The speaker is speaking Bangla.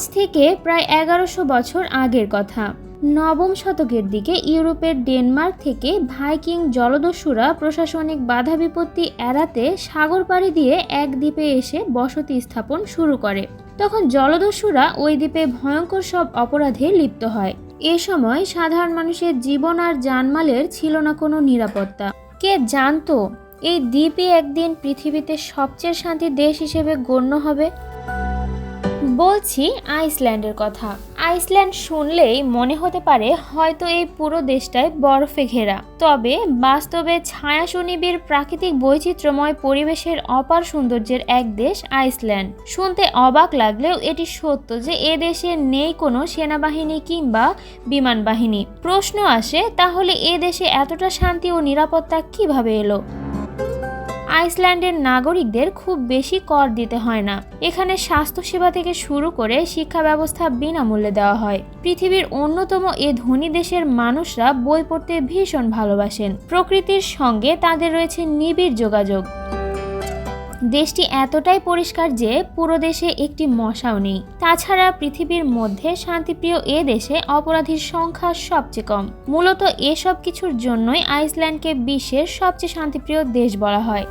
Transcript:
থেকে প্রায় এগারোশো বছর আগের কথা। নবম শতকের দিকে ইউরোপের ডেনমার্ক থেকে ভাইকিং জলদস্যুরা প্রশাসনিক বাধা বিপত্তি এড়াতে সাগর পাড়ি দিয়ে এক দ্বীপে এসে বসতি স্থাপন শুরু করে। তখন জলদস্যুরা ওই দ্বীপে ভয়ঙ্কর সব অপরাধে লিপ্ত হয়। এ সময় সাধারণ মানুষের জীবন আর জানমালের ছিল না কোনো নিরাপত্তা। কে জানতো, এই দ্বীপই একদিন পৃথিবীতে সবচেয়ে শান্তির দেশ হিসেবে গণ্য হবে? বলছি আইসল্যান্ডের কথা। আইসল্যান্ড শুনলেই মনে হতে পারে হয়তো এই পুরো দেশটাই বরফে ঘেরা। তবে বাস্তবে ছায়া সুনিবিড় প্রাকৃতিক বৈচিত্র্যময় পরিবেশের অপার সৌন্দর্যের এক দেশ আইসল্যান্ড। শুনতে অবাক লাগলেও এটি সত্য যে এ দেশে নেই কোনো সেনাবাহিনী কিংবা বিমান বাহিনী প্রশ্ন আসে, তাহলে এ দেশে এতটা শান্তি ও নিরাপত্তা কীভাবে এলো? আইসল্যান্ডের নাগরিকদের খুব বেশি কর দিতে হয় না। এখানে স্বাস্থ্যসেবা থেকে শুরু করে শিক্ষা ব্যবস্থা বিনামূল্যে দেওয়া হয়। পৃথিবীর অন্যতম এ ধনী দেশের মানুষরা বই পড়তে ভীষণ ভালোবাসেন। প্রকৃতির সঙ্গে তাদের রয়েছে নিবিড় যোগাযোগ। দেশটি এতটাই পরিষ্কার যে পুরো দেশে একটি মশাও নেই। তাছাড়া পৃথিবীর মধ্যে শান্তিপ্রিয় এ দেশে অপরাধীর সংখ্যা সবচেয়ে কম। মূলত এসব কিছুর জন্যই আইসল্যান্ডকে বিশ্বের সবচেয়ে শান্তিপ্রিয় দেশ বলা হয়।